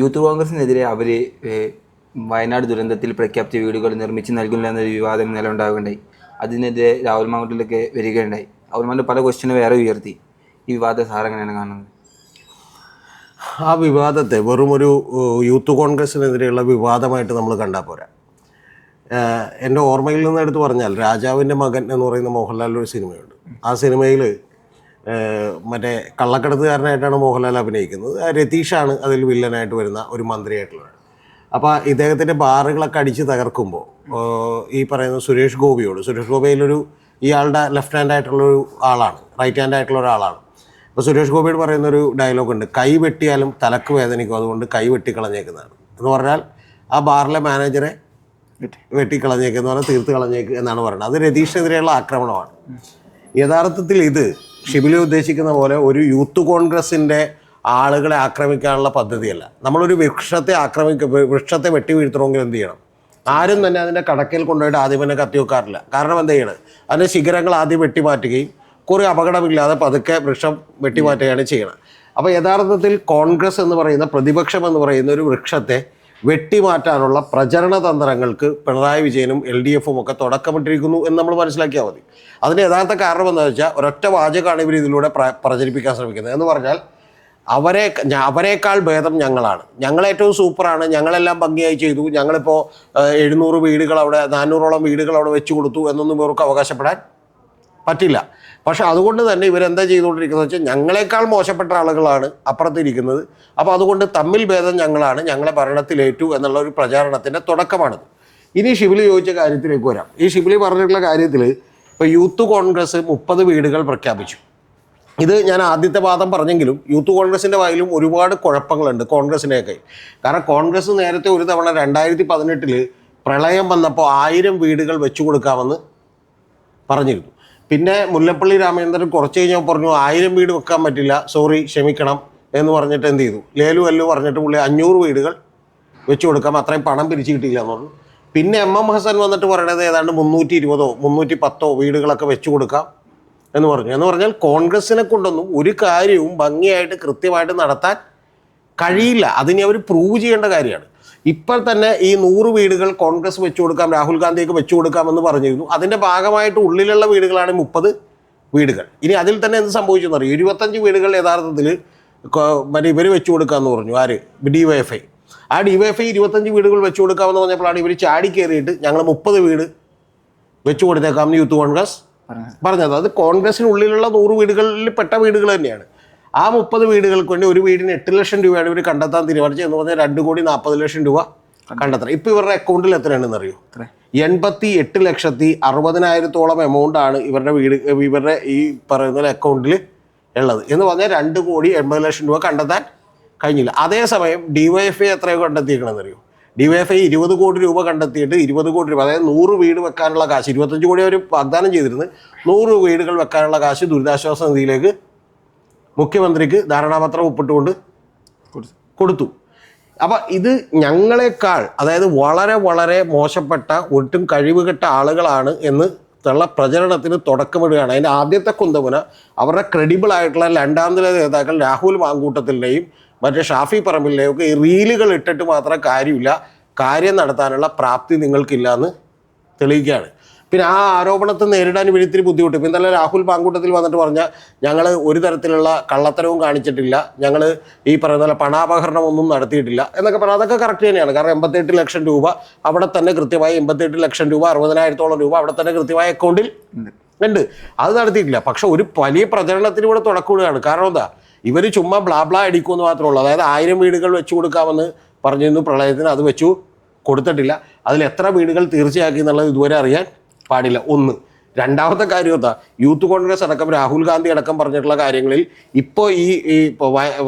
Youth കോൺഗ്രസിനെതിരെ അവർ വയനാട് ദുരന്തത്തിൽ പ്രഖ്യാപിച്ച വീടുകൾ നിർമ്മിച്ച് നൽകില്ല എന്നൊരു വിവാദം നില ഉണ്ടാവുകയുണ്ടായി. അതിനെതിരെ രാഹുൽ മാങ്കുട്ടിലൊക്കെ വരികയുണ്ടായി. രാഹുൽ മാങ്കുട്ടി പല ക്വസ്റ്റ്യനും വേറെ ഉയർത്തി. ഈ വിവാദ സാർ എങ്ങനെയാണ് കാണുന്നത്? ആ വിവാദത്തെ വെറും ഒരു യൂത്ത് കോൺഗ്രസിനെതിരെയുള്ള വിവാദമായിട്ട് നമ്മൾ കണ്ടാൽ പോരാ. എന്റെ ഓർമ്മയിൽ നിന്ന് എടുത്ത് പറഞ്ഞാൽ രാജാവിന്റെ മകൻ എന്ന് പറയുന്ന മോഹൻലാലിന്റെ ഒരു സിനിമയുണ്ട്. ആ സിനിമയിൽ മറ്റേ കള്ളക്കടത്തുകാരനായിട്ടാണ് മോഹൻലാൽ അഭിനയിക്കുന്നത്. രതീഷാണ് അതിൽ വില്ലനായിട്ട് വരുന്ന ഒരു മന്ത്രിയായിട്ടുള്ളത്. അപ്പോൾ ഇദ്ദേഹത്തിന്റെ ബാറുകളൊക്കെ അടിച്ച് തകർക്കുമ്പോൾ ഈ പറയുന്ന സുരേഷ് ഗോപിയോട് സുരേഷ് ഗോപിയിലൊരു ഇയാളുടെ ലെഫ്റ്റ് ഹാൻഡ് ആയിട്ടുള്ള ഒരു ആളാണ് റൈറ്റ് ഹാൻഡ് ആയിട്ടുള്ള ഒരാളാണ്. അപ്പോൾ സുരേഷ് ഗോപിയോട് പറയുന്ന ഒരു ഡയലോഗ് ഉണ്ട് കൈ വെട്ടിയാലും തലക്ക് വേദനിക്കും അതുകൊണ്ട് കൈ വെട്ടിക്കളഞ്ഞേക്കുന്നതാണ്. എന്ന് പറഞ്ഞാൽ ആ ബാറിലെ മാനേജറെ വെട്ടിക്കളഞ്ഞേക്കെന്ന് പറഞ്ഞാൽ തീർത്ത് കളഞ്ഞേക്ക് എന്നാണ് പറയുന്നത്. അത് രതീഷിനെതിരെയുള്ള ആക്രമണമാണ്. യഥാർത്ഥത്തിൽ ഇത് ഷിബിലി ഉദ്ദേശിക്കുന്ന പോലെ ഒരു യൂത്ത് കോൺഗ്രസിന്റെ ആളുകളെ ആക്രമിക്കാനുള്ള പദ്ധതിയല്ല. നമ്മളൊരു വൃക്ഷത്തെ ആക്രമിക്ക വൃക്ഷത്തെ വെട്ടി വീഴ്ത്തണമെങ്കിൽ എന്ത് ചെയ്യണം? ആരും തന്നെ അതിന്റെ കടക്കയിൽ കൊണ്ടുപോയിട്ട് ആദ്യം തന്നെ കത്തി വെക്കാറില്ല കാരണം എന്ത് ചെയ്യണം? അതിന്റെ ശിഖരങ്ങൾ ആദ്യം വെട്ടിമാറ്റുകയും കുറേ അപകടമില്ലാതെ പതുക്കെ വൃക്ഷം വെട്ടിമാറ്റുകയാണ് ചെയ്യണം അപ്പോൾ യഥാർത്ഥത്തിൽ കോൺഗ്രസ് എന്ന് പറയുന്ന പ്രതിപക്ഷം എന്ന് പറയുന്ന ഒരു വൃക്ഷത്തെ വെട്ടിമാറ്റാനുള്ള പ്രചരണ തന്ത്രങ്ങൾക്ക് പിണറായി വിജയനും എൽ ഡി എഫും ഒക്കെ തുടക്കമിട്ടിരിക്കുന്നു എന്ന് നമ്മൾ മനസ്സിലാക്കിയാൽ മതി. അതിന് യഥാർത്ഥ കാരണം എന്താ വെച്ചാൽ ഒരൊറ്റ വാചകമാണ് ഇവർ ഇതിലൂടെ പ്ര- പ്രചരിപ്പിക്കാൻ ശ്രമിക്കുന്നത്. എന്ന് പറഞ്ഞാൽ അവരെ അവരെക്കാൾ ഭേദം ഞങ്ങളാണ്. ഞങ്ങളേറ്റവും സൂപ്പറാണ്. ഞങ്ങളെല്ലാം ഭംഗിയായി ചെയ്തു. ഞങ്ങളിപ്പോൾ എഴുന്നൂറ് വീടുകൾ അവിടെ നാനൂറോളം വീടുകൾ അവിടെ വെച്ചു കൊടുത്തു എന്നൊന്നും ഇവർക്ക് അവകാശപ്പെടാൻ പറ്റില്ല. പക്ഷെ അതുകൊണ്ട് തന്നെ ഇവരെന്താ ചെയ്തുകൊണ്ടിരിക്കുന്നത് വെച്ചാൽ ഞങ്ങളെക്കാൾ മോശപ്പെട്ട ആളുകളാണ് അപ്പുറത്തിരിക്കുന്നത് അപ്പോൾ അതുകൊണ്ട് തമ്മിൽ ഭേദം ഞങ്ങളാണ്. ഞങ്ങളെ ഭരണത്തിലേറ്റു എന്നുള്ള ഒരു പ്രചാരണത്തിന്റെ തുടക്കമാണിത്. ഇനി ഷിബിലി ചോദിച്ച കാര്യത്തിലേക്ക് വരാം. ഈ ഷിബിലി പറഞ്ഞിട്ടുള്ള കാര്യത്തിൽ ഇപ്പോൾ യൂത്ത് കോൺഗ്രസ് മുപ്പത് വീടുകൾ പ്രഖ്യാപിച്ചു. ഇത് ഞാൻ ആദ്യത്തെ വാദം പറഞ്ഞെങ്കിലും യൂത്ത് കോൺഗ്രസിന്റെ വായിലും ഒരുപാട് കുഴപ്പങ്ങളുണ്ട് കോൺഗ്രസിനെയൊക്കെ. കാരണം കോൺഗ്രസ് നേരത്തെ ഒരു തവണ രണ്ടായിരത്തി പതിനെട്ടിൽ പ്രളയം വന്നപ്പോൾ ആയിരം വീടുകൾ വെച്ചു കൊടുക്കാമെന്ന് പറഞ്ഞിരുന്നു. പിന്നെ മുല്ലപ്പള്ളി രാമചന്ദ്രൻ കുറച്ച് കഴിഞ്ഞപ്പോൾ പറഞ്ഞു ആയിരം വീട് വെക്കാൻ പറ്റില്ല സോറി ക്ഷമിക്കണം എന്ന് പറഞ്ഞിട്ട് എന്ത് ചെയ്തു? ലേലു അല്ലു പറഞ്ഞിട്ട് പുള്ളി അഞ്ഞൂറ് വീടുകൾ വെച്ചു കൊടുക്കാം അത്രയും പണം പിരിച്ചു കിട്ടിയില്ല എന്ന് പറഞ്ഞു. പിന്നെ എം എം ഹസൻ വന്നിട്ട് പറയണത് ഏതാണ്ട് മുന്നൂറ്റി ഇരുപതോ മുന്നൂറ്റി പത്തോ വീടുകളൊക്കെ വെച്ചു കൊടുക്കാം എന്ന് പറഞ്ഞു. എന്ന് പറഞ്ഞാൽ കോൺഗ്രസിനെ കൊണ്ടൊന്നും ഒരു കാര്യവും ഭംഗിയായിട്ട് കൃത്യമായിട്ട് നടത്താൻ കഴിയില്ല. അതിനെ അവർ പ്രൂവ് ചെയ്യേണ്ട കാര്യമാണ്. ഇപ്പോൾ തന്നെ ഈ നൂറ് വീടുകൾ കോൺഗ്രസ് വെച്ചു കൊടുക്കാം രാഹുൽ ഗാന്ധിക്ക് വെച്ചു കൊടുക്കാമെന്ന് പറഞ്ഞിരുന്നു. അതിന്റെ ഭാഗമായിട്ട് ഉള്ളിലുള്ള വീടുകളാണ് മുപ്പത് വീടുകൾ. ഇനി അതിൽ തന്നെ എന്ത് സംഭവിച്ചെന്ന് അറിയാം? ഇരുപത്തഞ്ച് വീടുകൾ യഥാർത്ഥത്തിൽ മറ്റേ ഇവർ വെച്ചു കൊടുക്കാമെന്ന് പറഞ്ഞു. ആര്? ഡി വൈ എഫ് ഐ ആ ഡി വൈ എഫ് ഐ ഇരുപത്തഞ്ച് വീടുകൾ വെച്ചു കൊടുക്കാമെന്ന് പറഞ്ഞപ്പോഴാണ് ഇവർ ചാടി കയറിയിട്ട് ഞങ്ങൾ മുപ്പത് വീട് വെച്ചു കൊടുത്തേക്കാമെന്ന് യൂത്ത് കോൺഗ്രസ് പറഞ്ഞത്. അത് കോൺഗ്രസിനുള്ളിലുള്ള നൂറ് വീടുകളിൽ പെട്ട വീടുകൾ തന്നെയാണ്. ആ മുപ്പത് വീടുകൾക്ക് വേണ്ടി ഒരു വീടിന് എട്ട് ലക്ഷം രൂപയാണ് ഇവർ കണ്ടെത്താൻ തീരുമാനിച്ചത് എന്ന് പറഞ്ഞാൽ രണ്ട് കോടി നാൽപ്പത് ലക്ഷം രൂപ കണ്ടെത്തണം. ഇപ്പം ഇവരുടെ അക്കൗണ്ടിൽ എത്രയാണെന്ന് അറിയോ? എൺപത്തി എട്ട് ലക്ഷത്തി അറുപതിനായിരത്തോളം എമൗണ്ട് ആണ് ഇവരുടെ വീട് ഇവരുടെ ഈ പറയുന്ന അക്കൗണ്ടിൽ ഉള്ളത്. എന്ന് പറഞ്ഞാൽ രണ്ട് കോടി എൺപത് ലക്ഷം രൂപ കണ്ടെത്താൻ കഴിഞ്ഞില്ല. അതേസമയം ഡിവൈഎഫ്ഐ എത്രയോ കണ്ടെത്തിയിരിക്കണമെന്ന് അറിയോ? ഡിവൈഎഫ്ഐ ഇരുപത് കോടി രൂപ കണ്ടെത്തിയിട്ട് ഇരുപത് കോടി രൂപ അതായത് നൂറ് വീട് വെക്കാനുള്ള കാശ് ഇരുപത്തഞ്ച് കോടി അവർ വാഗ്ദാനം ചെയ്തിരുന്നു. നൂറ് വീടുകൾ വെക്കാനുള്ള കാശ് ദുരിതാശ്വാസ നിധിയിലേക്ക് മുഖ്യമന്ത്രിക്ക് ധാരണാപത്രം ഒപ്പിട്ടുകൊണ്ട് കൊടുത്തു. അപ്പം ഇത് ഞങ്ങളെക്കാൾ അതായത് വളരെ വളരെ മോശപ്പെട്ട ഒട്ടും കഴിവുകെട്ട ആളുകളാണ് എന്ന് ഉള്ള പ്രചരണത്തിന് തുടക്കമിടുകയാണ്. അതിന്റെ ആദ്യത്തെ കുന്തമുന അവരുടെ ക്രെഡിബിൾ ആയിട്ടുള്ള രണ്ടാം നില നേതാക്കൾ രാഹുൽ മാങ്കൂട്ടത്തിന്റെയും മറ്റേ ഷാഫി പറമ്പിലിന്റെയും ഒക്കെ ഈ റീലുകൾ ഇട്ടിട്ട് മാത്രം കാര്യമില്ല. കാര്യം നടത്താനുള്ള പ്രാപ്തി നിങ്ങൾക്കില്ല എന്ന് തെളിയിക്കുകയാണ്. പിന്നെ ആ ആരോപണത്തെ നേരിടാൻ ഇവർ ഇത്തിരി ബുദ്ധിമുട്ട്. ഇപ്പം ഇന്നലെ രാഹുൽ പാങ്കൂട്ടത്തിൽ വന്നിട്ട് പറഞ്ഞാൽ ഞങ്ങൾ ഒരു തരത്തിലുള്ള കള്ളത്തരവും കാണിച്ചിട്ടില്ല. ഞങ്ങൾ ഈ പറയുന്ന പോലെ ഒന്നും നടത്തിയിട്ടില്ല. എന്നൊക്കെ പറഞ്ഞാൽ അതൊക്കെ കറക്റ്റ് തന്നെയാണ്. കാരണം എൺപത്തെട്ട് ലക്ഷം രൂപ അവിടെ തന്നെ കൃത്യമായി എൺപത്തെട്ട് ലക്ഷം രൂപ അറുപതിനായിരത്തോളം രൂപ അവിടെ തന്നെ കൃത്യമായ അക്കൗണ്ടിൽ ഉണ്ട്. അത് നടത്തിയിട്ടില്ല. പക്ഷെ ഒരു വലിയ പ്രചരണത്തിന് ഇവിടെ തുടക്കമിടുകയാണ് കാരണം എന്താ? ഇവർ ചുമ്മാ ബ്ലാബ്ലാ ബ്ലാ അടിക്കുമെന്ന് മാത്രമേ ഉള്ളൂ. അതായത് ആയിരം വീടുകൾ വെച്ചു കൊടുക്കാമെന്ന് പറഞ്ഞിരുന്നു പ്രളയത്തിന്. അത് വെച്ചു കൊടുത്തിട്ടില്ല. അതിൽ എത്ര വീടുകൾ തീർച്ചയാക്കി എന്നുള്ളത് ഇതുവരെ അറിയാൻ പാടില്ല. ഒന്ന്. രണ്ടാമത്തെ കാര്യം എന്താ? യൂത്ത് കോൺഗ്രസ് അടക്കം രാഹുൽ ഗാന്ധി അടക്കം പറഞ്ഞിട്ടുള്ള കാര്യങ്ങളിൽ ഇപ്പോൾ ഈ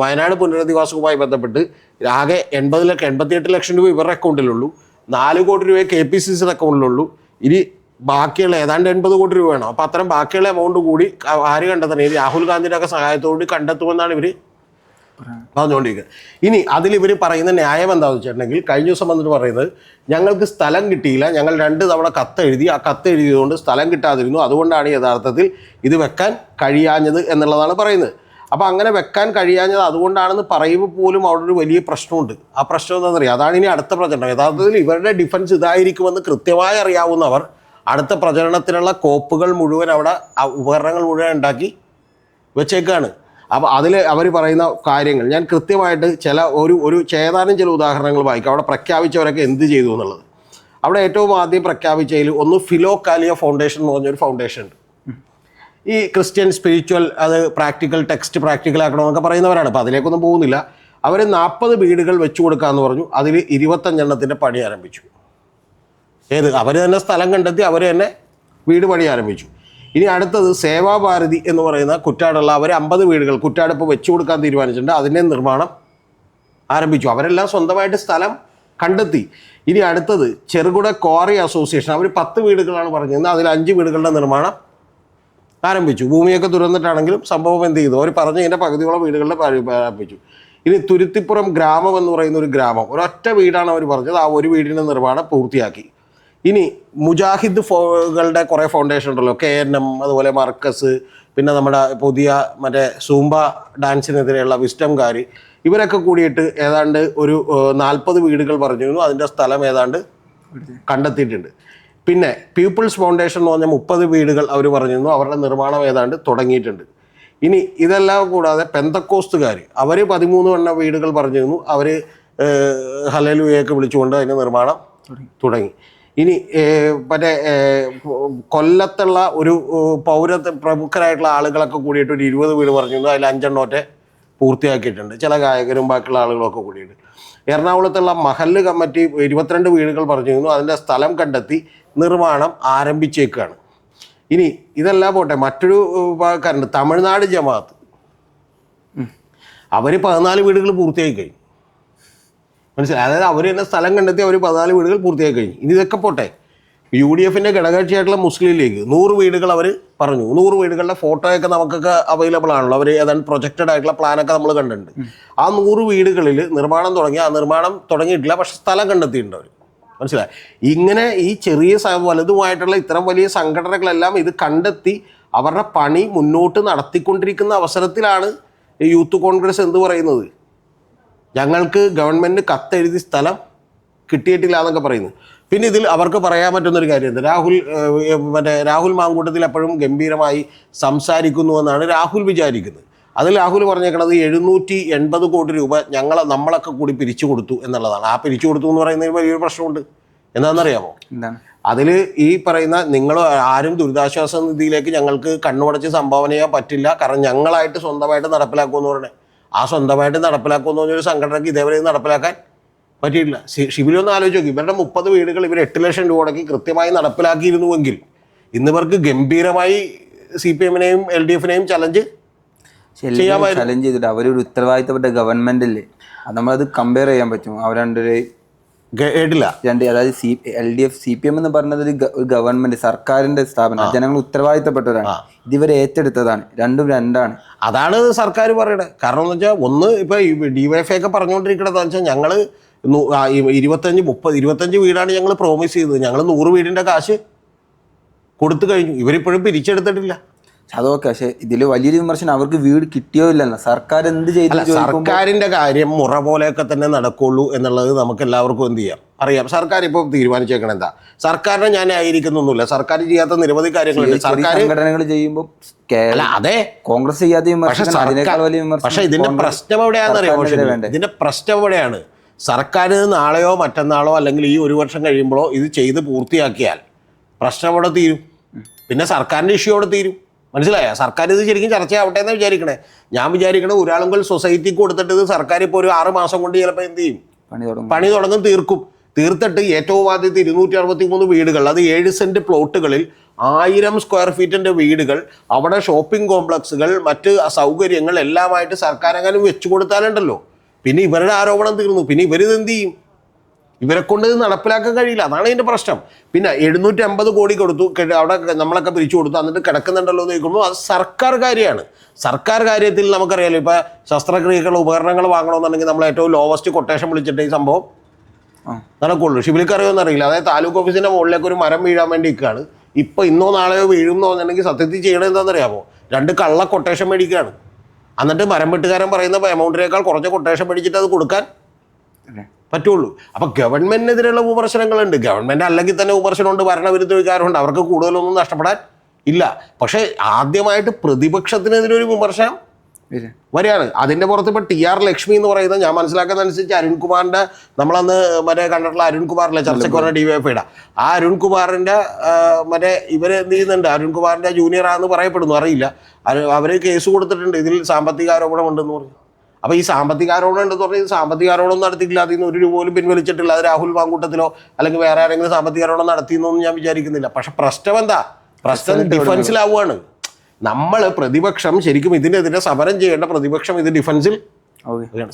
വയനാട് പുനരധിവാസവുമായി ബന്ധപ്പെട്ട് ആകെ എൺപത് ലക്ഷം എൺപത്തിയെട്ട് ലക്ഷം രൂപ ഇവരുടെ അക്കൗണ്ടിലുള്ളൂ. നാല് കോടി രൂപയെ കെ പി സി സിയുടെ അക്കൗണ്ടിലുള്ളൂ. ഇനി ബാക്കിയുള്ള ഏതാണ്ട് എൺപത് കോടി രൂപ വേണം. അപ്പോൾ അത്തരം ബാക്കിയുള്ള എമൗണ്ട് കൂടി ആര് കണ്ടെത്തണം? രാഹുൽ ഗാന്ധിയുടെ ഒക്കെ സഹായത്തോടുകൂടി കണ്ടെത്തുമെന്നാണ് ഇവർ പറഞ്ഞുകൊണ്ടിരിക്കുന്നത് ഇനി അതിൽ ഇവർ പറയുന്ന ന്യായം എന്താണെന്ന് വെച്ചിട്ടുണ്ടെങ്കിൽ കഴിഞ്ഞ ദിവസം വന്നിട്ട് പറയുന്നത് ഞങ്ങൾക്ക് സ്ഥലം കിട്ടിയില്ല ഞങ്ങൾ രണ്ട് തവണ കത്ത് എഴുതി ആ കത്ത് എഴുതിയതുകൊണ്ട് സ്ഥലം കിട്ടാതിരുന്നു അതുകൊണ്ടാണ് യഥാർത്ഥത്തിൽ ഇത് വെക്കാൻ കഴിയാഞ്ഞത് എന്നുള്ളതാണ് പറയുന്നത്. അപ്പോൾ അങ്ങനെ വെക്കാൻ കഴിയാഞ്ഞത് അതുകൊണ്ടാണെന്ന് പറയുമ്പോൾ പോലും അവിടെ ഒരു വലിയ പ്രശ്നമുണ്ട്. ആ പ്രശ്നം എന്താണെന്ന് അറിയാം അതാണ് ഇനി അടുത്ത പ്രചരണം. യഥാർത്ഥത്തിൽ ഇവരുടെ ഡിഫൻസ് ഇതായിരിക്കുമെന്ന് കൃത്യമായി അറിയാവുന്നവർ അടുത്ത പ്രചരണത്തിനുള്ള കോപ്പുകൾ മുഴുവൻ അവിടെ ഉപകരണങ്ങൾ മുഴുവൻ ഉണ്ടാക്കി വെച്ചേക്കാണ്. അപ്പോൾ അതിൽ അവർ പറയുന്ന കാര്യങ്ങൾ. ഞാൻ കൃത്യമായിട്ട് ചില ഒരു ഒരു ചേതാനും ചില ഉദാഹരണങ്ങൾ വായിക്കും. അവിടെ പ്രഖ്യാപിച്ചവരൊക്കെ എന്ത് ചെയ്തു എന്നുള്ളത്. അവിടെ ഏറ്റവും ആദ്യം പ്രഖ്യാപിച്ചതിൽ ഒന്ന് ഫിലോ കാലിയ ഫൗണ്ടേഷൻ എന്ന് പറഞ്ഞൊരു ഫൗണ്ടേഷൻ ഉണ്ട്. ഈ ക്രിസ്ത്യൻ സ്പിരിച്വൽ അത് പ്രാക്ടിക്കൽ ടെക്സ്റ്റ് പ്രാക്ടിക്കൽ ആക്കണമെന്നൊക്കെ പറയുന്നവരാണ്. അപ്പോൾ അതിലേക്കൊന്നും പോകുന്നില്ല. അവർ നാൽപ്പത് വീടുകൾ വെച്ചു കൊടുക്കാമെന്ന് പറഞ്ഞു. അതിൽ ഇരുപത്തഞ്ചെണ്ണത്തിന്റെ പണി ആരംഭിച്ചു. ഏത്? അവർ തന്നെ സ്ഥലം കണ്ടെത്തി അവർ തന്നെ വീട് പണി ആരംഭിച്ചു. ഇനി അടുത്തത് സേവാഭാരതി എന്ന് പറയുന്ന കുറ്റാടുള്ള അവർ അമ്പത് വീടുകൾ കുറ്റാട് ഇപ്പോൾ വെച്ചു കൊടുക്കാൻ തീരുമാനിച്ചിട്ടുണ്ട്. അതിന്റെ നിർമ്മാണം ആരംഭിച്ചു. അവരെല്ലാം സ്വന്തമായിട്ട് സ്ഥലം കണ്ടെത്തി. ഇനി അടുത്തത് ചെറുകുട ക്വാറി അസോസിയേഷൻ. അവർ പത്ത് വീടുകളാണ് പറഞ്ഞിരുന്നത്. അതിൽ അഞ്ച് വീടുകളുടെ നിർമ്മാണം ആരംഭിച്ചു. ഭൂമിയൊക്കെ തുറന്നിട്ടാണെങ്കിലും സംഭവം എന്ത് ചെയ്തു? അവർ പറഞ്ഞതിന്റെ പകുതിയോളം വീടുകളുടെ ആരംഭിച്ചു. ഇനി തുരുത്തിപ്പുറം ഗ്രാമം എന്ന് പറയുന്ന ഒരു ഗ്രാമം. ഒരൊറ്റ വീടാണ് അവർ പറഞ്ഞത്. ആ ഒരു വീടിന്റെ നിർമ്മാണം പൂർത്തിയാക്കി. ഇനി മുജാഹിദ് ഫോകളുടെ കുറേ ഫൗണ്ടേഷൻ ഉണ്ടല്ലോ. കെ എൻ എം അതുപോലെ മർക്കസ് പിന്നെ നമ്മുടെ പുതിയ മറ്റേ സൂംബ ഡാൻസിനെതിരെയുള്ള വിസ്റ്റംകാർ ഇവരൊക്കെ കൂടിയിട്ട് ഏതാണ്ട് ഒരു നാൽപ്പത് വീടുകൾ പറഞ്ഞിരുന്നു. അതിന്റെ സ്ഥലം ഏതാണ്ട് കണ്ടെത്തിയിട്ടുണ്ട്. പിന്നെ പീപ്പിൾസ് ഫൗണ്ടേഷൻ എന്ന് പറഞ്ഞ മുപ്പത് വീടുകൾ അവർ പറഞ്ഞിരുന്നു. അവരുടെ നിർമ്മാണം ഏതാണ്ട് തുടങ്ങിയിട്ടുണ്ട്. ഇനി ഇതെല്ലാം കൂടാതെ പെന്തക്കോസ്തുകാർ അവർ പതിമൂന്ന് എണ്ണ വീടുകൾ പറഞ്ഞിരുന്നു. അവർ ഹലലുയൊക്കെ വിളിച്ചുകൊണ്ട് അതിന്റെ നിർമ്മാണം തുടങ്ങി. ഇനി മറ്റേ കൊല്ലത്തുള്ള ഒരു പൗര പ്രമുഖരായിട്ടുള്ള ആളുകളൊക്കെ കൂടിയിട്ട് ഒരു ഇരുപത് വീട് പറഞ്ഞിരുന്നു. അതിൽ അഞ്ചെണ്ണോറ്റെ പൂർത്തിയാക്കിയിട്ടുണ്ട്. ചില ഗായകരും ബാക്കിയുള്ള ആളുകളൊക്കെ കൂടിയിട്ട്. എറണാകുളത്തുള്ള മഹല്ല് കമ്മിറ്റി ഇരുപത്തിരണ്ട് വീടുകൾ പറഞ്ഞിരുന്നു. അതിന്റെ സ്ഥലം കണ്ടെത്തി നിർമ്മാണം ആരംഭിച്ചേക്കാണ്. ഇനി ഇതെല്ലാം പോട്ടെ. മറ്റൊരു ഭാഗക്കാരുണ്ട് തമിഴ്നാട് ജമാഅത്ത്. അവർ പതിനാല് വീടുകൾ പൂർത്തിയാക്കി കഴിഞ്ഞു. മനസ്സിലായി? അതായത് അവർ തന്നെ സ്ഥലം കണ്ടെത്തി അവർ പതിനാല് വീടുകൾ പൂർത്തിയാക്കി കഴിഞ്ഞു. ഇനി ഇതൊക്കെ പോട്ടെ. യു ഡി എഫിന്റെ ഘടകകക്ഷിയായിട്ടുള്ള മുസ്ലിം ലീഗ് നൂറ് വീടുകൾ അവർ പറഞ്ഞു. നൂറ് വീടുകളുടെ ഫോട്ടോയൊക്കെ നമുക്കൊക്കെ അവൈലബിൾ ആണല്ലോ. അവർ ഏതാണ്ട് പ്രൊജക്റ്റഡ് ആയിട്ടുള്ള പ്ലാനൊക്കെ നമ്മൾ കണ്ടിട്ടുണ്ട്. ആ നൂറ് വീടുകളിൽ നിർമ്മാണം തുടങ്ങി ആ നിർമ്മാണം തുടങ്ങിയിട്ടില്ല പക്ഷെ സ്ഥലം കണ്ടെത്തിയിട്ടുണ്ട് അവർ മനസ്സിലായി? ഇങ്ങനെ ഈ ചെറിയ വലുതുമായിട്ടുള്ള ഇത്തരം വലിയ സംഘടനകളെല്ലാം ഇത് കണ്ടെത്തി അവരുടെ പണി മുന്നോട്ട് നടത്തിക്കൊണ്ടിരിക്കുന്ന അവസരത്തിലാണ് യൂത്ത് കോൺഗ്രസ് എന്ന് പറയുന്നത്? ഞങ്ങൾക്ക് ഗവൺമെന്റ് കത്തെഴുതി സ്ഥലം കിട്ടിയിട്ടില്ല എന്നൊക്കെ പറയുന്നു. പിന്നെ ഇതിൽ അവർക്ക് പറയാൻ പറ്റുന്നൊരു കാര്യമുണ്ട് രാഹുൽ മറ്റേ രാഹുൽ മാങ്കൂട്ടത്തിൽ എപ്പോഴും ഗംഭീരമായി സംസാരിക്കുന്നു എന്നാണ് രാഹുൽ വിചാരിക്കുന്നത്. അതിൽ രാഹുൽ പറഞ്ഞേക്കണത് എഴുന്നൂറ്റി എൺപത് കോടി രൂപ ഞങ്ങൾ നമ്മളൊക്കെ കൂടി പിരിച്ചു കൊടുത്തു എന്നുള്ളതാണ്. ആ പിരിച്ചു കൊടുത്തു എന്ന് പറയുന്നതിന് വലിയൊരു പ്രശ്നമുണ്ട്. എന്താണെന്നറിയാമോ? എന്താണ്? അതിൽ ഈ പറയുന്ന നിങ്ങൾ ആരും ദുരിതാശ്വാസ നിധിയിലേക്ക് ഞങ്ങൾക്ക് കണ്ണുടച്ച് സംഭാവന ചെയ്യാൻ പറ്റില്ല. കാരണം ഞങ്ങളായിട്ട് സ്വന്തമായിട്ട് നടപ്പിലാക്കുമെന്ന് പറയണേ ആ സ്വന്തമായിട്ട് നടപ്പിലാക്കുമെന്ന് പറഞ്ഞൊരു സംഘടനയ്ക്ക് ഇതേവരെ നടപ്പിലാക്കാൻ പറ്റിയിട്ടില്ല. ഷിബിലി ഒന്ന് ആലോചിച്ച് നോക്കി. ഇവരുടെ മുപ്പത് വീടുകൾ ഇവർ എട്ട് ലക്ഷം രൂപ മുടക്കി കൃത്യമായി നടപ്പിലാക്കിയിരുന്നുവെങ്കിൽ ഇന്നിവർക്ക് ഗംഭീരമായി സി പി എമ്മിനെയും എൽ ഡി എഫിനെയും ചലഞ്ച് ചലഞ്ച് ചെയ്തിട്ട് അവരൊരു ഉത്തരവാദിത്തപ്പെട്ട ഗവൺമെന്റ് അല്ലേ അത് നമ്മളത് കമ്പയർ ചെയ്യാൻ പറ്റും അവർ രണ്ട് അതായത് C L D F C P M എന്ന് പറഞ്ഞത് ഒരു ഗവൺമെന്റ് സർക്കാരിന്റെ സ്ഥാപനം. ജനങ്ങൾ ഉത്തരവാദിത്തപ്പെട്ടവരാണ്. ഇതിവർ ഏറ്റെടുത്തതാണ്. രണ്ടും രണ്ടാണ്. അതാണ് സർക്കാർ പറയണത്. കാരണം എന്ന് വെച്ചാൽ ഒന്ന് ഇപ്പൊ ഡിവൈഎഫ് ഒക്കെ പറഞ്ഞുകൊണ്ടിരിക്കണത് വെച്ചാൽ ഞങ്ങൾ ഇരുപത്തഞ്ച് മുപ്പത് ഇരുപത്തഞ്ച് വീടാണ് ഞങ്ങൾ പ്രോമിസ് ചെയ്തത്. ഞങ്ങൾ നൂറ് വീടിന്റെ കാശ് കൊടുത്തു കഴിഞ്ഞു. ഇവരിപ്പോഴും പിരിച്ചെടുത്തിട്ടില്ല. പക്ഷെ അതൊക്കെ പക്ഷെ ഇതിൽ വലിയൊരു വിമർശനം അവർക്ക് വീട് കിട്ടിയോ ഇല്ലല്ലോ. സർക്കാർ എന്ത് ചെയ്തു സർക്കാരിന്റെ കാര്യം മുറ പോലെയൊക്കെ തന്നെ നടക്കുള്ളൂ എന്നുള്ളത് നമുക്ക് എല്ലാവർക്കും എന്ത് ചെയ്യാം? അറിയാം. സർക്കാർ ഇപ്പോൾ തീരുമാനിച്ചേക്കണം എന്താ? സർക്കാരിനെ ഞാൻ ആയിരിക്കുന്നൊന്നുമില്ല സർക്കാർ ചെയ്യാത്ത നിരവധി കാര്യങ്ങളുണ്ട്. സർക്കാർ സംഘടനകൾ ചെയ്യുമ്പോൾ അതെ. കോൺഗ്രസ് ചെയ്യാത്ത വിമർശനം വലിയ പക്ഷെ ഇതിന്റെ പ്രശ്നം എവിടെയാണെന്ന് അറിയാമോ സർക്കാരിനെതിരെ ഷിബു? വേണ്ടേ? ഇതിന്റെ പ്രശ്നം എവിടെയാണ്? സർക്കാർ നാളെയോ മറ്റന്നാളോ അല്ലെങ്കിൽ ഈ ഒരു വർഷം കഴിയുമ്പോഴോ ഇത് ചെയ്ത് പൂർത്തിയാക്കിയാൽ പ്രശ്നം അവിടെ തീരും? പിന്നെ സർക്കാരിന്റെ ഇഷ്യൂ അവിടെ തീരും? മനസ്സിലായോ? സർക്കാർ ഇത് ശരിക്കും ചർച്ചയാവട്ടെ എന്ന് വിചാരിക്കണേ. ഞാൻ വിചാരിക്കണേ ഒരാളെങ്കിൽ സൊസൈറ്റിക്ക് കൊടുത്തിട്ട് ഇത് സർക്കാർ ഇപ്പോൾ ഒരു ആറ് മാസം കൊണ്ട് ചിലപ്പോൾ എന്ത് ചെയ്യും? പണി തുടങ്ങും. പണി തുടങ്ങും തീർക്കും. തീർത്തിട്ട് ഏറ്റവും ആദ്യത്തെ ഇരുന്നൂറ്റി അറുപത്തി മൂന്ന് വീടുകൾ അത് ഏഴ് സെന്റ് പ്ലോട്ടുകളിൽ ആയിരം സ്ക്വയർ ഫീറ്റിന്റെ വീടുകൾ അവിടെ ഷോപ്പിംഗ് കോംപ്ലക്സുകൾ മറ്റ് സൗകര്യങ്ങൾ എല്ലാമായിട്ട് സർക്കാർ അങ്ങനെ വെച്ചു കൊടുത്താലുണ്ടല്ലോ പിന്നെ ഇവരുടെ ആരോപണം തീർന്നു. പിന്നെ ഇവരിത് എന്ത് ചെയ്യും? ഇവരെ കൊണ്ട് ഇത് നടപ്പിലാക്കാൻ കഴിയില്ല. അതാണ് ഇതിന്റെ പ്രശ്നം. പിന്നെ എഴുന്നൂറ്റി അമ്പത് കോടി കൊടുത്തു. അവിടെ നമ്മളൊക്കെ പിരിച്ചു കൊടുത്തു. എന്നിട്ട് കിടക്കുന്നുണ്ടല്ലോ എന്ന് ചോദിക്കുമ്പോൾ അത് സർക്കാർ കാര്യമാണ്. സർക്കാർ കാര്യത്തിൽ നമുക്കറിയാലോ ഇപ്പോൾ ശസ്ത്രക്രിയക്കുള്ള ഉപകരണങ്ങൾ വാങ്ങണമെന്നുണ്ടെങ്കിൽ നമ്മൾ ഏറ്റവും ലോവസ്റ്റ് കൊട്ടേഷൻ വിളിച്ചിട്ട് ഈ സംഭവം. നടക്കുള്ളൂ. ഷിബിലിക്ക് അറിയുമെന്ന് അറിയില്ല അതായത് താലൂക്ക് ഓഫീസിന്റെ മുകളിലേക്ക് ഒരു മരം വീഴാൻ വേണ്ടി നിൽക്കുകയാണ് ഇപ്പൊ ഇന്നോ നാളെയോ വീഴും എന്ന് പറഞ്ഞിട്ടുണ്ടെങ്കിൽ സത്യത്തിൽ ചെയ്യണത് എന്താണെന്നറിയാമോ? രണ്ട് കള്ള കൊട്ടേഷൻ മേടിക്കുകയാണ്. എന്നിട്ട് മരം വെട്ടുകാരൻ പറയുന്ന എമൗണ്ടിനേക്കാൾ കുറച്ച് കൊട്ടേഷൻ മേടിച്ചിട്ട് അത് കൊടുക്കാൻ പറ്റുള്ളൂ. അപ്പൊ ഗവൺമെന്റിനെതിരെയുള്ള വിമർശനങ്ങളുണ്ട് ഗവൺമെന്റ് അല്ലെങ്കിൽ തന്നെ വിമർശനമുണ്ട് ഭരണവിരുദ്ധ വികാരമുണ്ട് അവർക്ക് കൂടുതലൊന്നും നഷ്ടപ്പെടാൻ ഇല്ല. പക്ഷേ ആദ്യമായിട്ട് പ്രതിപക്ഷത്തിനെതിരെ ഒരു വിമർശനം വരും വരികയാണ്. അതിന്റെ പുറത്ത് ഇപ്പൊ ടി ആർ ലക്ഷ്മി എന്ന് പറയുന്നത് ഞാൻ മനസ്സിലാക്കുന്ന അനുസരിച്ച് അരുൺകുമാറിന്റെ നമ്മളന്ന് മറ്റേ കണ്ടിട്ടുള്ള അരുൺകുമാറിലെ ചർച്ചയ്ക്ക് പറഞ്ഞ ഡി വൈ എഫ് ആ അരുൺകുമാറിന്റെ മറ്റേ ഇവർ എന്ത് ചെയ്യുന്നുണ്ട്? അരുൺകുമാറിന്റെ ജൂനിയർ ആണെന്ന് പറയപ്പെടുന്നു. അറിയില്ല. അവർ അവർ കേസ് കൊടുത്തിട്ടുണ്ട്. ഇതിൽ സാമ്പത്തിക ആരോപണം ഉണ്ടെന്ന് പറഞ്ഞു. അപ്പൊ ഈ സാമ്പത്തിക ആരോപണം ഉണ്ടെന്ന് പറഞ്ഞാൽ സാമ്പത്തിക ആരോപണം നടത്തിയില്ല അതിൽ നിന്ന് ഒരു രൂപ പോലും പിൻവലിച്ചിട്ടില്ല. അത് രാഹുൽ വാങ്കൂട്ടത്തിലോ അല്ലെങ്കിൽ വേറെ ആരെങ്കിലും സാമ്പത്തിക ആരോപണം നടത്തിയെന്നൊന്നും ഞാൻ വിചാരിക്കുന്നില്ല. പക്ഷെ പ്രശ്നം എന്താ? പ്രശ്നം ഡിഫൻസിലാവുകയാണ് നമ്മൾ പ്രതിപക്ഷം ശരിക്കും ഇതിനെതിരെ സമരം ചെയ്യേണ്ട പ്രതിപക്ഷം ഇത് ഡിഫൻസിൽ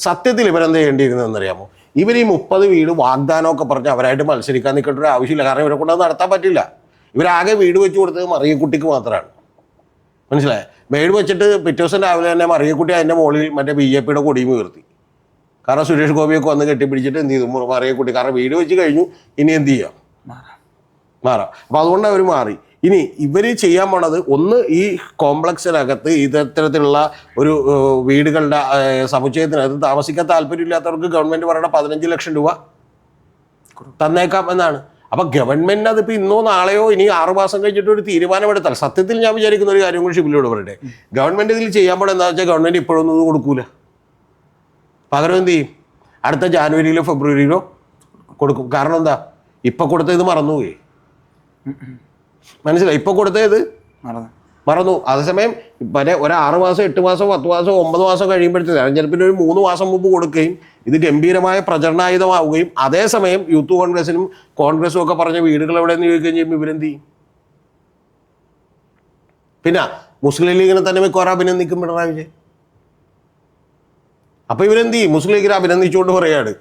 സത്യത്തിൽ ഇവരെന്ത് ചെയ്യേണ്ടിയിരുന്നതെന്ന് അറിയാമോ ഇവർ ഈ മുപ്പത് വീട് വാഗ്ദാനമൊക്കെ പറഞ്ഞ് അവരായിട്ട് മത്സരിക്കാൻ നിൽക്കേണ്ട ഒരു ആവശ്യമില്ല. കാരണം ഇവരെ കൊണ്ട് നടത്താൻ പറ്റില്ല. ഇവരാകെ വീട് വെച്ച് കൊടുത്തത് മറിയക്കുട്ടിക്ക് മാത്രമാണ്. മനസ്സിലായേ? വീട് വെച്ചിട്ട് പിറ്റേ ദിവസം രാവിലെ തന്നെ മറിയക്കുട്ടി അതിന്റെ മുകളിൽ മറ്റേ ബി ജെ പിയുടെ കൊടിയും ഉയർത്തി കാരണം സുരേഷ് ഗോപിയൊക്കെ വന്ന് കെട്ടിപ്പിടിച്ചിട്ട് എന്ത് ചെയ്തു? മറിയക്കുട്ടി. കാരണം വീട് വെച്ച് കഴിഞ്ഞു. ഇനി എന്ത് ചെയ്യാം? മാറാം. അപ്പം അതുകൊണ്ട് അവർ മാറി. ഇനി ഇവർ ചെയ്യാൻ പോണത് ഒന്ന് ഈ കോംപ്ലക്സിനകത്ത് ഇത്തരത്തിലുള്ള ഒരു വീടുകളുടെ സമുച്ചയത്തിനകത്ത് താമസിക്കാൻ താല്പര്യമില്ലാത്തവർക്ക് ഗവൺമെന്റ് പറയണ പതിനഞ്ച് ലക്ഷം രൂപ തന്നേക്കാം എന്നാണ്. അപ്പം ഗവൺമെന്റിന് അതിപ്പോൾ ഇന്നോ നാളെയോ ഇനി ആറു മാസം കഴിഞ്ഞിട്ട് ഒരു തീരുമാനമെടുത്താൽ സത്യത്തിൽ ഞാൻ വിചാരിക്കുന്ന ഒരു കാര്യം കൂടി ഷിബിലോട് പറയട്ടെ. ഗവൺമെന്റ് ഇതിൽ ചെയ്യാൻ പോലെ എന്താ വെച്ചാൽ ഗവൺമെന്റ് ഇപ്പോഴൊന്നും കൊടുക്കൂല. പകരം എന്ത് ചെയ്യും? അടുത്ത ജാനുവരിയിലോ ഫെബ്രുവരിയിലോ കൊടുക്കും. കാരണം എന്താ? ഇപ്പൊ കൊടുത്തത് മറന്നുപോയി. മനസ്സിലായി? ഇപ്പൊ കൊടുത്തത് മറന്നു. മറന്നു. അതേസമയം മറ്റേ ഒരു ആറ് മാസം എട്ട് മാസം പത്ത് മാസം ഒമ്പത് മാസം കഴിയുമ്പോഴത്തേക്ക് തെരഞ്ഞെടുപ്പിന് ഒരു മൂന്ന് മാസം മുമ്പ് കൊടുക്കുകയും ഇത് ഗംഭീരമായ പ്രചരണായുധമാവുകയും അതേസമയം യൂത്ത് കോൺഗ്രസിനും കോൺഗ്രസും ഒക്കെ പറഞ്ഞ വീടുകൾ എവിടെയെന്ന് ചോദിക്കുകയും ചെയ്യുമ്പോൾ ഇവരെന്ത് ചെയ്യും? പിന്നെ മുസ്ലിം ലീഗിനെ തന്നെ മിക്കവാറും അഭിനന്ദിക്കും പിണറായി വിജയൻ. അപ്പൊ ഇവരെന്ത് ചെയ്യും? മുസ്ലിം ലീഗിനെ അഭിനന്ദിച്ചുകൊണ്ട് പറയാണ്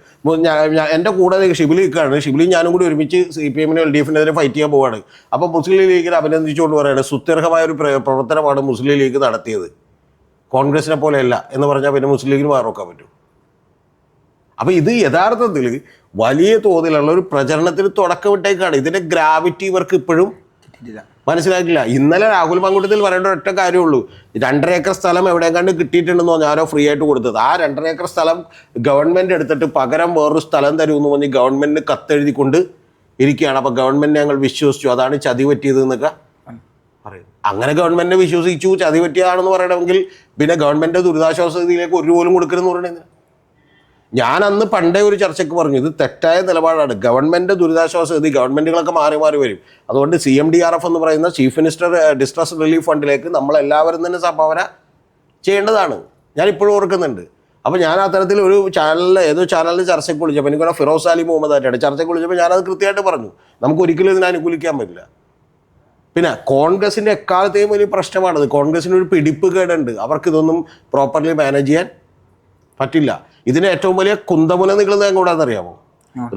എന്റെ കൂടെ ഷിബിലി നിൽക്കുകയാണ്. ഷിബിലി ഞാനും കൂടി ഒരുമിച്ച് സി പി എമ്മിനും എൽ ഡി എഫിനെതിരെ ഫൈറ്റ് ചെയ്യാൻ പോവാണ്. അപ്പൊ മുസ്ലിം ലീഗിനെ അഭിനന്ദിച്ചുകൊണ്ട് പറയാണ് സുത്യർഹമായ ഒരു പ്ര- പ്രവർത്തനമാണ് മുസ്ലിം ലീഗ് നടത്തിയത്. കോൺഗ്രസിനെ പോലെയല്ല എന്ന് പറഞ്ഞാൽ പിന്നെ മുസ്ലിം ലീഗിന് മാറോക്കാൻ പറ്റും. അപ്പൊ ഇത് യഥാർത്ഥത്തിൽ വലിയ തോതിലുള്ള ഒരു പ്രചരണത്തിന് തുടക്കമിട്ടേക്കാണ്. ഇതിന്റെ ഗ്രാവിറ്റി ഇവർക്ക് ഇപ്പോഴും മനസ്സിലാക്കില്ല ഇന്നലെ രാഹുൽ പങ്കുട്ടത്തിൽ പറയേണ്ട ഒറ്റ കാര്യമുള്ളൂ. രണ്ടര ഏക്കർ സ്ഥലം എവിടെയെങ്കിലും കിട്ടിയിട്ടുണ്ടെന്ന് പറഞ്ഞാൽ ആരോ ഫ്രീ ആയിട്ട് കൊടുത്തത്. ആ രണ്ടര ഏക്കർ സ്ഥലം ഗവൺമെന്റ് എടുത്തിട്ട് പകരം വേറൊരു സ്ഥലം തരുമെന്ന് പറഞ്ഞ് ഗവൺമെന്റിന് കത്തെഴുതിക്കൊണ്ട് ഇരിക്കുകയാണ്. അപ്പൊ ഗവൺമെന്റ് ഞങ്ങൾ വിശ്വസിച്ചു. അതാണ് ചതി പറ്റിയത് എന്നൊക്കെ പറയും അങ്ങനെ ഗവൺമെന്റിനെ വിശ്വസിച്ചു ചതി പറ്റിയതാണെന്ന് പറയണമെങ്കിൽ പിന്നെ ഗവൺമെന്റ് ദുരിതാശ്വാസ നിധിയിലേക്ക് ഒരു പോലും കൊടുക്കരുതെന്ന് പറയണത് ഞാൻ അന്ന് പണ്ടേ ഒരു ചർച്ചയ്ക്ക് പറഞ്ഞു ഇത് തെറ്റായ നിലപാടാണ്. ഗവൺമെന്റ് ദുരിതാശ്വാസ നിധി ഗവൺമെന്റുകളൊക്കെ മാറി മാറി വരും. അതുകൊണ്ട് C M D R F എന്ന് പറയുന്ന ചീഫ് മിനിസ്റ്റർ ഡിസ്ട്രസ് റിലീഫ് ഫണ്ടിലേക്ക് നമ്മൾ എല്ലാവരും തന്നെ സംഭാവന ചെയ്യേണ്ടതാണ്. ഞാൻ ഇപ്പോഴും ഓർക്കുന്നുണ്ട്. അപ്പോൾ ഞാൻ അത്തരത്തിൽ ഒരു ചാനലിൽ ഏതോ ചാനലിൽ ചർച്ചയ്ക്ക് വിളിച്ചപ്പോൾ എനിക്കൊരു ഫിറോസ് അലി മുഹമ്മദ് ആയിട്ടാണ് ചർച്ചയ്ക്ക് വിളിച്ചപ്പോൾ ഞാനത് കൃത്യമായിട്ട് പറഞ്ഞു. നമുക്ക് ഒരിക്കലും ഇതിനെ അനുകൂലിക്കാൻ പറ്റില്ല. പിന്നെ കോൺഗ്രസിന്റെ എക്കാലത്തെയും വലിയ പ്രശ്നമാണത്. കോൺഗ്രസിന് ഒരു പിടിപ്പ് കേടുണ്ട്. അവർക്ക് ഇതൊന്നും പ്രോപ്പർലി മാനേജ് ചെയ്യാൻ പറ്റില്ല. ഇതിന് ഏറ്റവും വലിയ കുന്തമുന നിൽക്കുന്നത് എങ്ങോട്ടാണെന്ന് അറിയാമോ?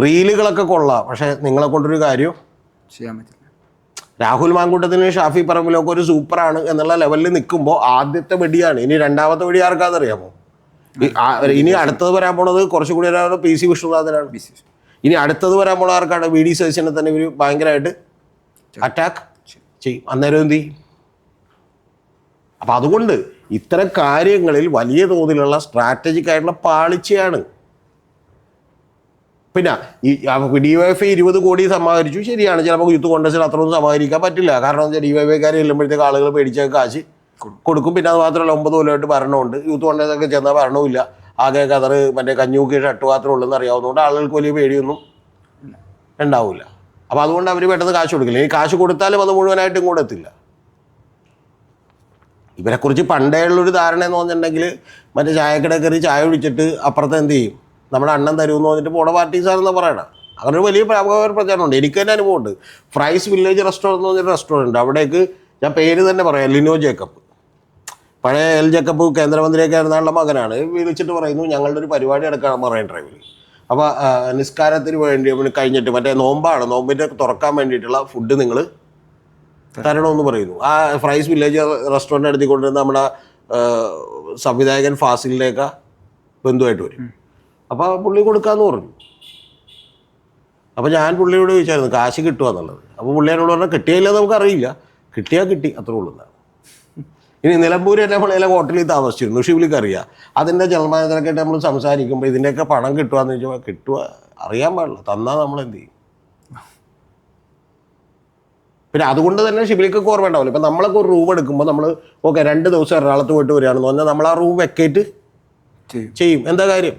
റീലുകളൊക്കെ കൊള്ളാം. പക്ഷെ നിങ്ങളെ കൊണ്ടൊരു കാര്യം ചെയ്യാൻ പറ്റില്ല. രാഹുൽ മാങ്കൂട്ടത്തിന് ഷാഫി പറമ്പിലൊക്കെ ഒരു സൂപ്പറാണ് എന്നുള്ള ലെവലിൽ നിൽക്കുമ്പോൾ ആദ്യത്തെ വെടിയാണ്. ഇനി രണ്ടാമത്തെ വെടി ആർക്കാണെന്നറിയാമോ ഇനി അടുത്തത് വരാൻ പോണത് കുറച്ചുകൂടി ഒരാൾ പി സി വിഷ്ണുനാഥനാണ്. ഇനി അടുത്തത് വരാൻ പോണ ആർക്കാണ്? വി ഡി സതീശനെ തന്നെ ഇവർ ഭയങ്കരമായിട്ട് അറ്റാക്ക് ചെയ്യും. അന്നേരം എന്ത് ചെയ്യും? അപ്പം അതുകൊണ്ട് ഇത്തരം കാര്യങ്ങളിൽ വലിയ തോതിലുള്ള സ്ട്രാറ്റജിക് ആയിട്ടുള്ള പാളിച്ചയാണ്. പിന്നെ ഈ ഡി വൈ എഫ് ഇരുപത് കോടി സമാഹരിച്ചു ശരിയാണ്. ചിലപ്പോൾ യൂത്ത് കോൺഗ്രസ്സിൽ അത്രയൊന്നും സമാഹരിക്കാൻ പറ്റില്ല. കാരണം എന്താ ഡി വൈ എഫ്കാർ ചെല്ലുമ്പോഴത്തേക്ക് ആളുകൾ പേടിച്ച കാശ് കൊടുക്കും. പിന്നെ അത് മാത്രമല്ല ഒമ്പത് കൊല്ലമായിട്ട് ഭരണമുണ്ട്. യൂത്ത് കോൺഗ്രസ്സൊക്കെ ചെന്നാൽ ഭരണവുമില്ല. ആകെ കതർ മറ്റേ കഞ്ഞൂക്കി ഷട്ട് മാത്രമേ ഉള്ളൂ എന്ന് അറിയാവുന്നതുകൊണ്ട് ആളുകൾക്ക് വലിയ പേടിയൊന്നും ഉണ്ടാവില്ല. അപ്പോൾ അതുകൊണ്ട് അവർ പെട്ടെന്ന് കാശ് കൊടുക്കില്ല. ഈ കാശ് കൊടുത്താലും അത് മുഴുവനായിട്ടും കൂടെ എത്തില്ല. ഇവരെക്കുറിച്ച് പണ്ടേ ഉള്ളൊരു ധാരണ എന്ന് പറഞ്ഞിട്ടുണ്ടെങ്കിൽ മറ്റേ ചായക്കട കയറി ചായ കുടിച്ചിട്ട് അപ്പുറത്ത് എന്ത് ചെയ്യും? നമ്മുടെ അണ്ണൻ തരുമെന്ന് പറഞ്ഞിട്ട് പോണ പാർട്ടീസാണെന്ന് പറയണം? അങ്ങനെ വലിയ പ്രചാരണമുണ്ട്. എനിക്ക് തന്നെ അനുഭവമുണ്ട്. ഫ്രൈസ് വില്ലേജ് റെസ്റ്റോറന്റ് എന്ന് പറഞ്ഞൊരു റെസ്റ്റോറന്റ് ഉണ്ട്. അവിടേക്ക് ഞാൻ പേര് തന്നെ പറയാം. ലിനോ ജേക്കബ്. പഴയ എൽ ജേക്കബ് കേന്ദ്രമന്ത്രിയൊക്കെ ആയിരുന്നുള്ള മകനാണ്. വിളിച്ചിട്ട് പറയുന്നു ഞങ്ങളുടെ ഒരു പരിപാടി എടുക്കണം മറൈൻ ഡ്രൈവിൽ. അപ്പോൾ നിസ്കാരത്തിന് വേണ്ടി കഴിഞ്ഞിട്ട് മറ്റേ നോമ്പാണ്. നോമ്പിന്റെ തുറക്കാൻ വേണ്ടിയിട്ടുള്ള ഫുഡ് നിങ്ങൾ തരണമെന്ന് പറയുന്നു. ആ ഫ്രൈസ് വില്ലേജ് റെസ്റ്റോറന്റ് എടുത്തി കൊണ്ടുവരുന്ന നമ്മുടെ സംവിധായകൻ ഫാസിലിന്റെയൊക്കെ ബന്ധുവായിട്ട് വരും. അപ്പോൾ പുള്ളി കൊടുക്കാന്ന് പറഞ്ഞു. അപ്പോൾ ഞാൻ പുള്ളിയോട് ചോദിച്ചായിരുന്നു കാശ് കിട്ടുക എന്നുള്ളത്? അപ്പോൾ പുള്ളി എന്നോട് പറഞ്ഞാൽ കിട്ടിയില്ല നമുക്കറിയില്ല. കിട്ടിയാൽ കിട്ടി അത്രേ ഉള്ളൂ എന്നാണ്. ഇനി നിലമ്പൂർ തന്നെ നമ്മളെ ഹോട്ടലിൽ താമസിച്ചിരുന്നു. ഷിബിലിക്ക് അറിയാം. അതിന്റെ ജലമാനത്തിനൊക്കെ നമ്മൾ സംസാരിക്കുമ്പോൾ ഇതിന്റെയൊക്കെ പണം കിട്ടുക എന്ന് ചോദിച്ചാൽ കിട്ടുക അറിയാൻ പാടില്ല. തന്നാൽ നമ്മൾ എന്ത് ചെയ്യും? പിന്നെ അതുകൊണ്ട് തന്നെ ഷിബിലിക്കൊക്കെ ഓർമ്മ ഉണ്ടാവില്ല. ഇപ്പം നമ്മളൊക്കെ ഒരു റൂം എടുക്കുമ്പോൾ നമ്മൾ ഓക്കെ രണ്ട് ദിവസം എറണാകുളത്ത് പോയിട്ട് വരികയാണെന്ന് പറഞ്ഞാൽ നമ്മൾ ആ റൂം വെക്കേറ്റ് ചെയ്യും. എന്താ കാര്യം?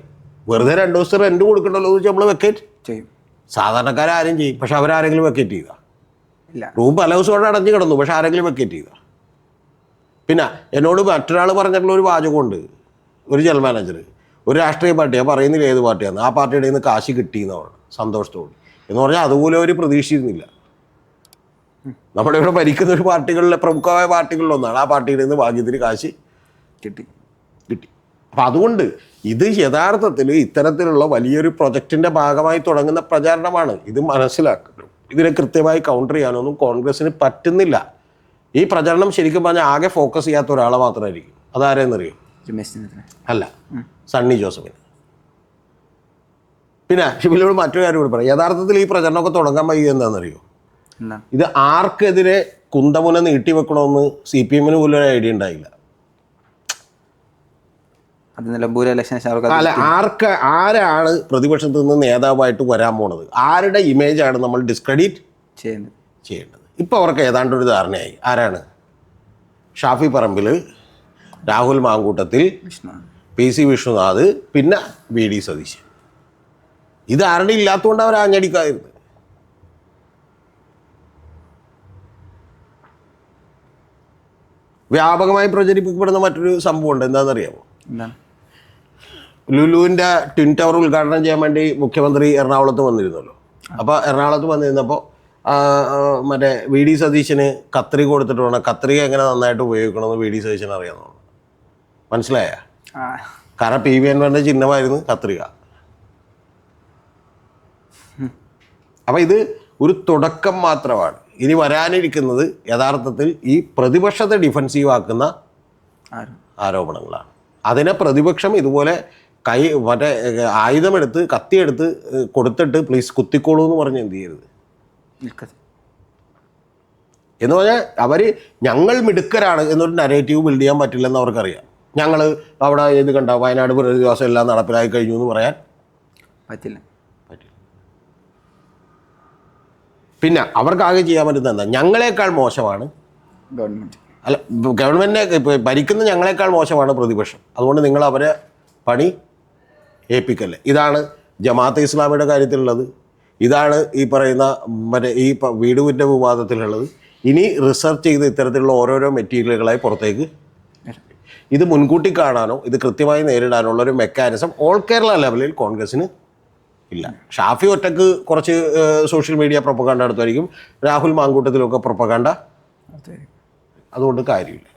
വെറുതെ രണ്ട് ദിവസം റെന്റ് കൊടുക്കണ്ടല്ലോ എന്ന് വെച്ചാൽ നമ്മൾ വെക്കേറ്റ് ചെയ്യും. സാധാരണക്കാരും ചെയ്യും. പക്ഷെ അവരാരെങ്കിലും വെക്കേറ്റ് ചെയ്യുക ഇല്ല. റൂം പല ദിവസം കൊണ്ട് അടഞ്ഞു കിടന്നു. പക്ഷെ ആരെങ്കിലും വെക്കേറ്റ് ചെയ്യുക പിന്നെ എന്നോട് മറ്റൊരാൾ പറഞ്ഞിട്ടുള്ള ഒരു വാചകമുണ്ട്. ഒരു ജനറൽ മാനേജർ ഒരു രാഷ്ട്രീയ പാർട്ടിയാണ് പറയുന്നില്ല ഏത് പാർട്ടിയാണ് ആ പാർട്ടിയുടെ നിന്ന് കാശ് കിട്ടിയെന്നാണ് സന്തോഷത്തോട്. എന്ന് പറഞ്ഞാൽ അതുപോലെ അവർ പ്രതീക്ഷിച്ചിരുന്നില്ല. നമ്മുടെ ഇവിടെ ഭരിക്കുന്ന ഒരു പാർട്ടികളിലെ പ്രമുഖമായ പാർട്ടികളിലൊന്നാണ്. ആ പാർട്ടിയിൽ നിന്ന് ഭാഗ്യത്തിന് കാശ് കിട്ടി. കിട്ടി. അപ്പം അതുകൊണ്ട് ഇത് യഥാർത്ഥത്തിൽ ഇത്തരത്തിലുള്ള വലിയൊരു പ്രൊജക്റ്റിന്റെ ഭാഗമായി തുടങ്ങുന്ന പ്രചാരണമാണ്. ഇത് മനസ്സിലാക്കണം. ഇതിനെ കൃത്യമായി കൗണ്ടർ ചെയ്യാനൊന്നും കോൺഗ്രസ്സിന് പറ്റുന്നില്ല. ഈ പ്രചരണം ശരിക്കും പറഞ്ഞാൽ ആകെ ഫോക്കസ് ചെയ്യാത്ത ഒരാളെ മാത്രമായിരിക്കും. അതാരെന്നറിയോ? അല്ല സണ്ണി ജോസഫിന്. പിന്നെ ഷിബിലോട് മറ്റൊരു കാര്യം കൂടി പറയാം. യഥാർത്ഥത്തിൽ ഈ പ്രചരണമൊക്കെ തുടങ്ങാൻ വൈകി എന്താണെന്നറിയോ? എന്താണ് ഇത് ആർക്കെതിരെ കുന്തമുന നീട്ടിവെക്കണമെന്ന് സി പി എമ്മിന് പോലും ഒരു ഐഡിയ ഉണ്ടായില്ല. അല്ല ആർക്ക് ആരാണ് പ്രതിപക്ഷത്ത് നിന്ന് നേതാവായിട്ട് വരാൻ പോണത്? ആരുടെ ഇമേജ് ആണ് നമ്മൾ ഡിസ്ക്രെഡിറ്റ് ചെയ്യുന്നത്? ചെയ്യേണ്ടത്? ഇപ്പോൾ അവർക്ക് ഏതാണ്ട് ഒരു ധാരണയായി. ആരാണ്? ഷാഫി പറമ്പിൽ രാഹുൽ മാങ്കൂട്ടത്തിൽ പി സി വിഷ്ണുനാഥ് പിന്നെ വി ഡി സതീശൻ. ഇത് ആരുടെ ഇല്ലാത്തതുകൊണ്ട് അവർ ആഞ്ഞടിക്കാതിരുന്നത്? വ്യാപകമായി പ്രചരിപ്പിക്കപ്പെടുന്ന മറ്റൊരു സംഭവം ഉണ്ട് എന്താണെന്നറിയാമോ? എന്താണ്? ലുലുവിന്റെ ട്വിൻ ടവർ ഉദ്ഘാടനം ചെയ്യാൻ വേണ്ടി മുഖ്യമന്ത്രി എറണാകുളത്ത് വന്നിരുന്നല്ലോ. അപ്പോൾ എറണാകുളത്ത് വന്നിരുന്നപ്പോൾ മറ്റേ വി ഡി സതീശന് കത്രി കൊടുത്തിട്ട് വേണം. കത്രിക എങ്ങനെ നന്നായിട്ട് ഉപയോഗിക്കണമെന്ന് വി ഡി സതീശന് അറിയാമെന്നാണ് മനസ്സിലായ? കാരണം പി വി എൻവറിന്റെ ചിഹ്നമായിരുന്നു കത്രിക. അപ്പം ഇത് ഒരു തുടക്കം മാത്രമാണ്. ഇനി വരാനിരിക്കുന്നത് യഥാർത്ഥത്തിൽ ഈ പ്രതിപക്ഷത്തെ ഡിഫൻസീവ് ആക്കുന്ന ആരോപണങ്ങളാണ്. അതിനെ പ്രതിപക്ഷം ഇതുപോലെ കൈ മറ്റേ ആയുധമെടുത്ത് കത്തിയെടുത്ത് കൊടുത്തിട്ട് പ്ലീസ് കുത്തിക്കോളൂ എന്ന് പറഞ്ഞ് എന്ത് ചെയ്യരുത്? എന്ന് പറഞ്ഞാൽ അവർ ഞങ്ങൾ മിടുക്കരാണ് എന്നൊരു നരേറ്റീവ് ബിൽഡ് ചെയ്യാൻ പറ്റില്ലെന്ന് അവർക്കറിയാം. ഞങ്ങൾ അവിടെ ഇത് കണ്ട വയനാട് പുനരധിവാസം എല്ലാം നടപ്പിലായി കഴിഞ്ഞു എന്ന് പറയാൻ പറ്റില്ല. പിന്നെ അവർക്കാകെ ചെയ്യാൻ പറ്റുന്നത് എന്താ? ഞങ്ങളെക്കാൾ മോശമാണ്. ഗവൺമെന്റ് അല്ല ഗവൺമെന്റിനെ ഇപ്പൊ ഭരിക്കുന്ന ഞങ്ങളെക്കാൾ മോശമാണ് പ്രതിപക്ഷം. അതുകൊണ്ട് നിങ്ങൾ അവരെ പണി ഏൽപ്പിക്കല്ലേ? ഇതാണ് ജമാഅത്തെ ഇസ്ലാമിയുടെ കാര്യത്തിലുള്ളത്. ഇതാണ് ഈ പറയുന്ന മറ്റേ ഈ വീടുവിന്റെ വിവാദത്തിലുള്ളത്. ഇനി റിസർച്ച് ചെയ്ത് ഇത്തരത്തിലുള്ള ഓരോരോ മെറ്റീരിയലുകളായി പുറത്തേക്ക് ഇത് മുൻകൂട്ടി കാണാനോ ഇത് കൃത്യമായി നേരിടാനുള്ള ഒരു മെക്കാനിസം ഓൾ കേരള ലെവലിൽ കോൺഗ്രസ്സിന് ഇല്ല. ഷാഫി ഒറ്റയ്ക്ക് കുറച്ച് സോഷ്യൽ മീഡിയ പ്രൊപ്പകാണ്ട നടത്തുമായിരിക്കും രാഹുൽ മാങ്കൂട്ടത്തിലൊക്കെ പ്രൊപ്പകാണ്ട അതെ. അതുകൊണ്ട് കാര്യമില്ല.